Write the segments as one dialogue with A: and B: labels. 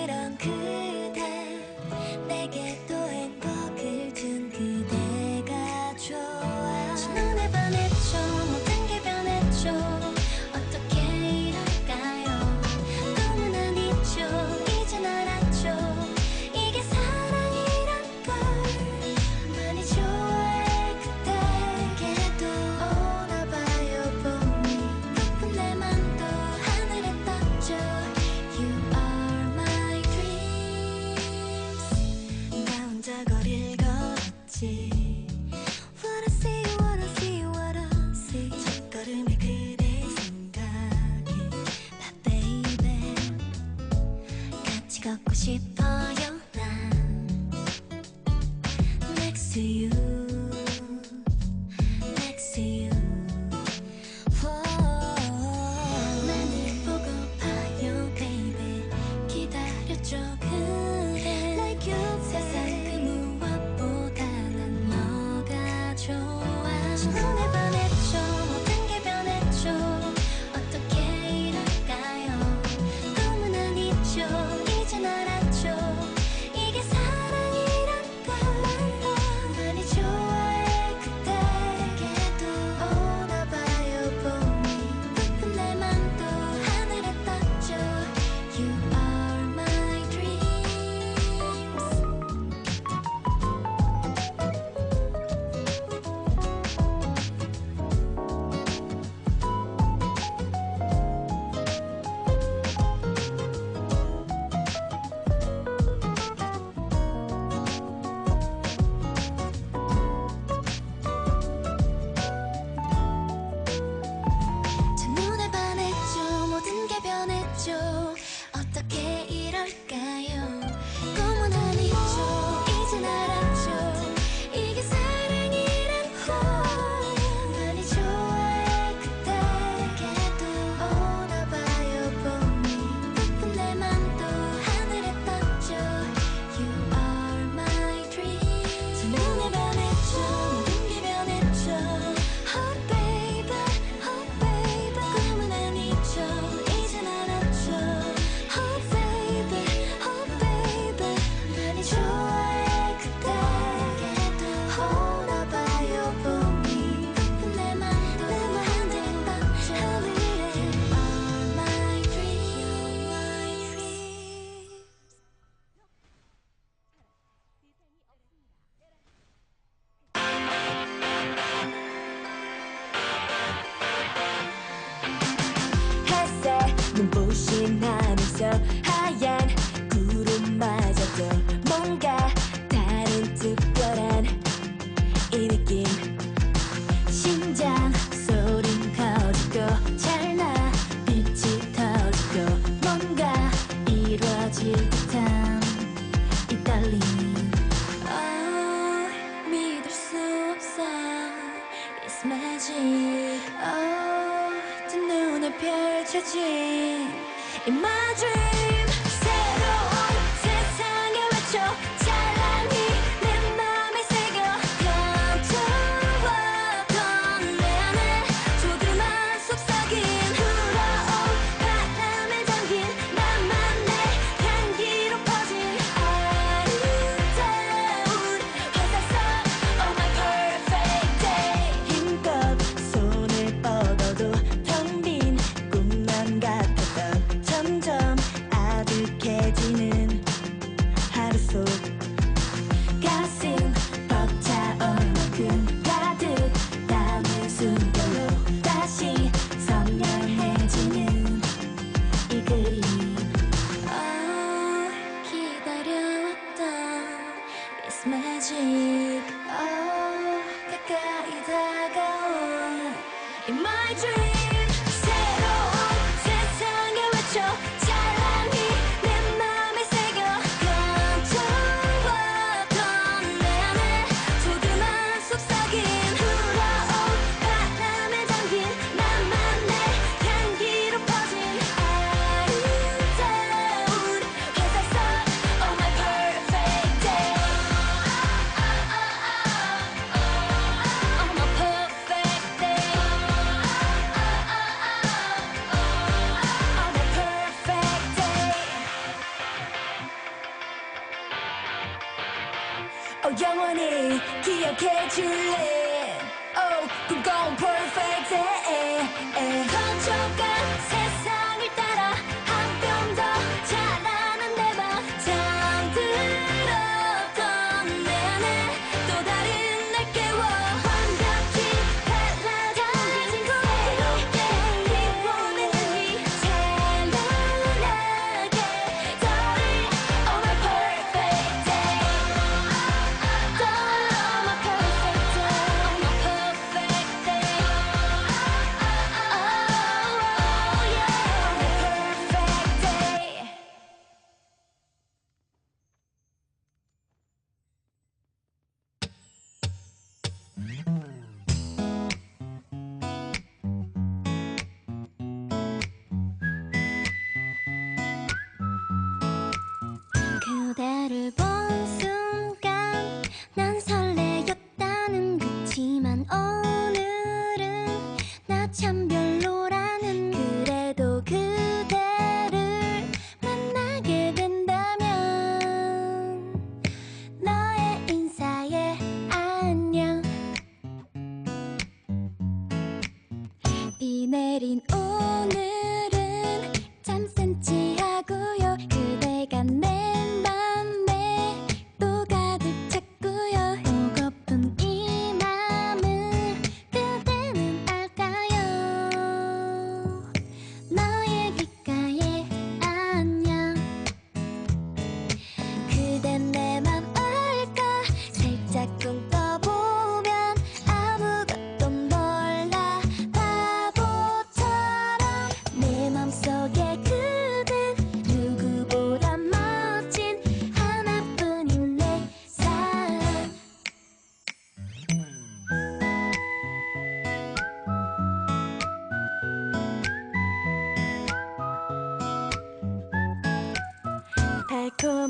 A: 사랑스러운 그대 내게 싶어요 난 Next to you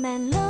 B: woman.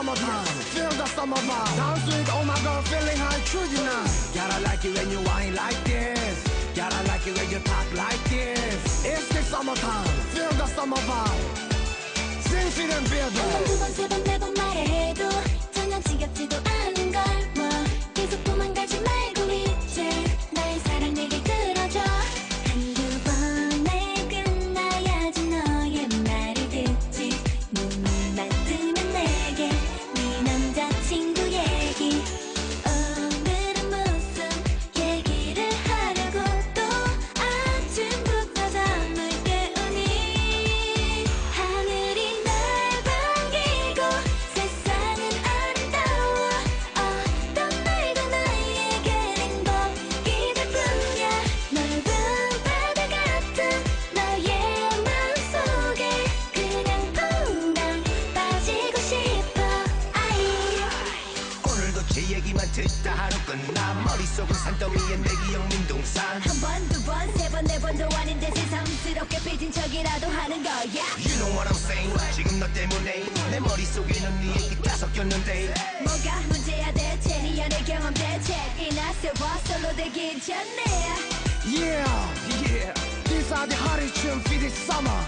B: summertime, feel the summer vibe. Down sweet, oh my girl, feeling high, true you now. Gotta like it when you whine like this. Gotta like it when you talk like this. It's the summertime, feel the summer vibe.
A: 진실은 빌드. 두번 세 번 네 Tamam gerçek inerse varsa da geleceğim ne?
B: Yeah,
C: yeah.
B: These are the hottest hurricane for this summer.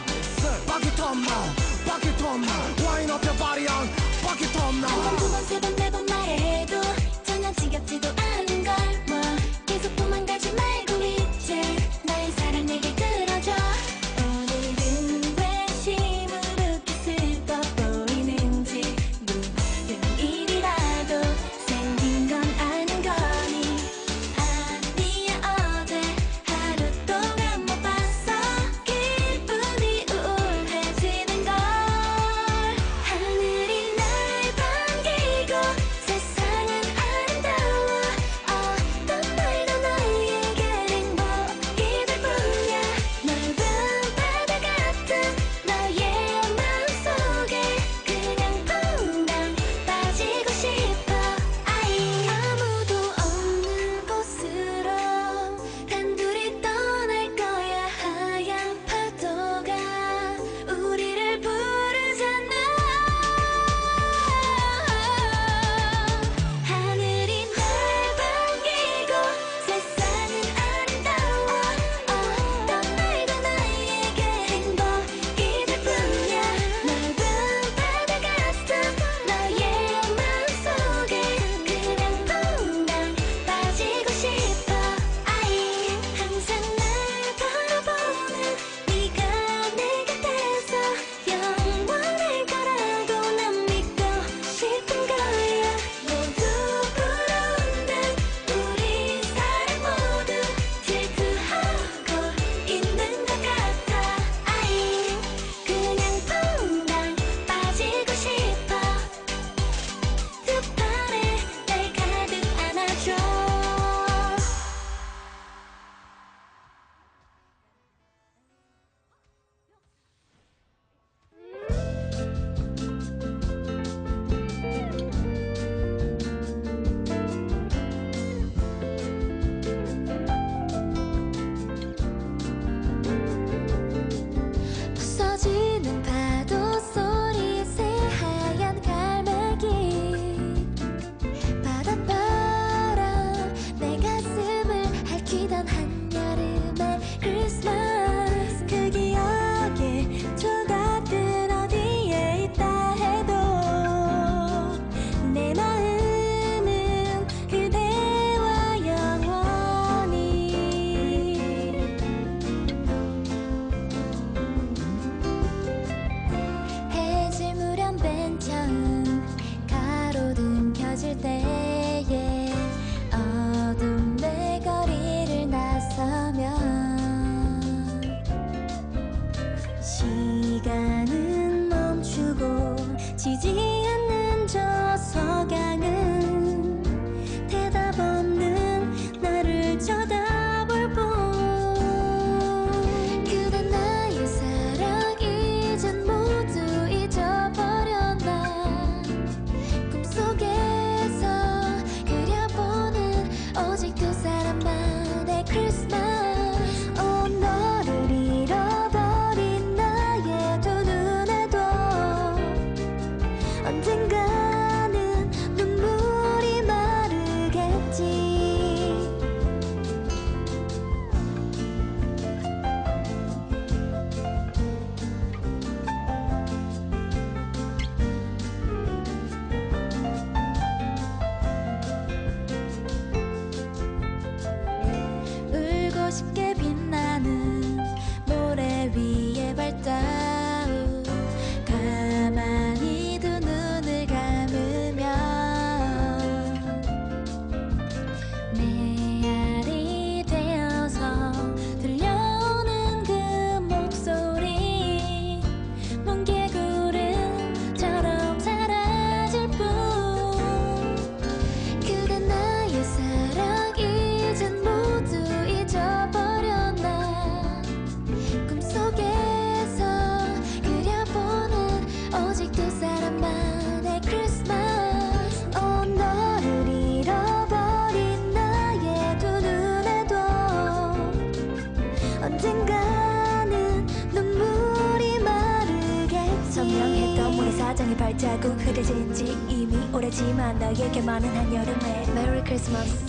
B: Bak it on now, bak it on now. Wind up your body on, bak it on now.
A: 두 번세 번, 말해도
D: 사랑의 발자국
A: 흐려진 지 이미 오래지만 너에게 많은 한여름에 메리 크리스마스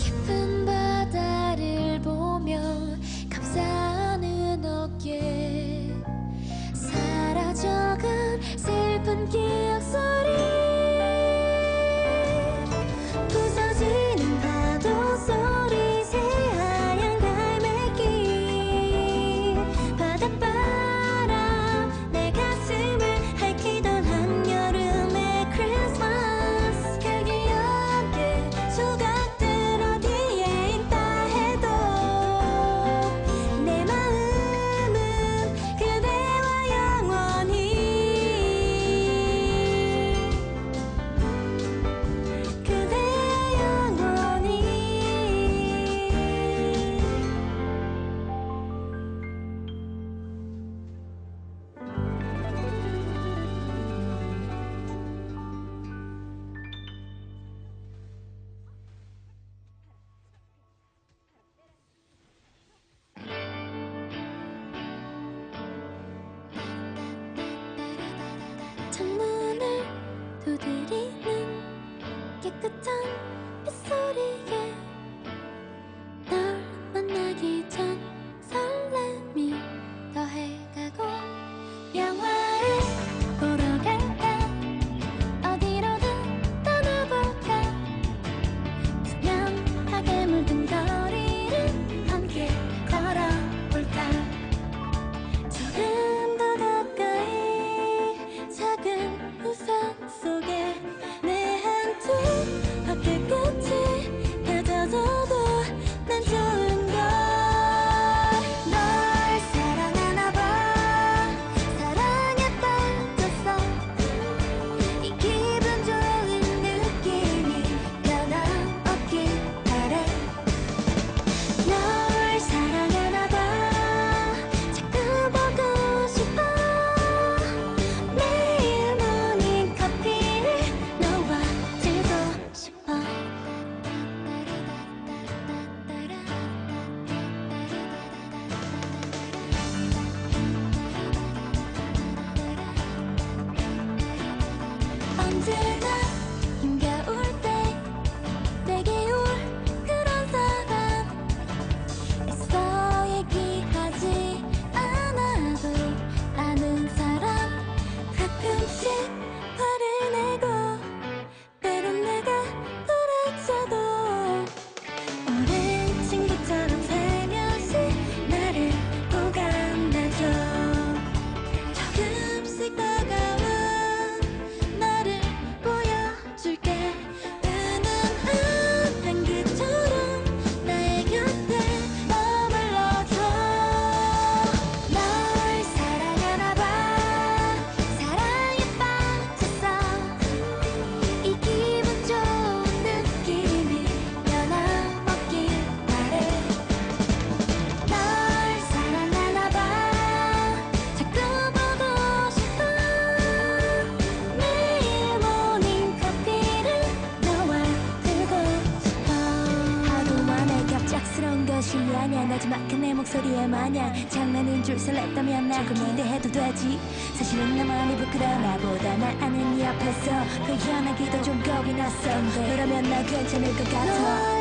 A: 설렜다면 나 기대해도 되지. 사실은 너만이 부끄러나 보다 날 아는 이 앞에서 그 표현하기도 좀 겁이 났었는데. 그러면 나 괜찮을 것 같아.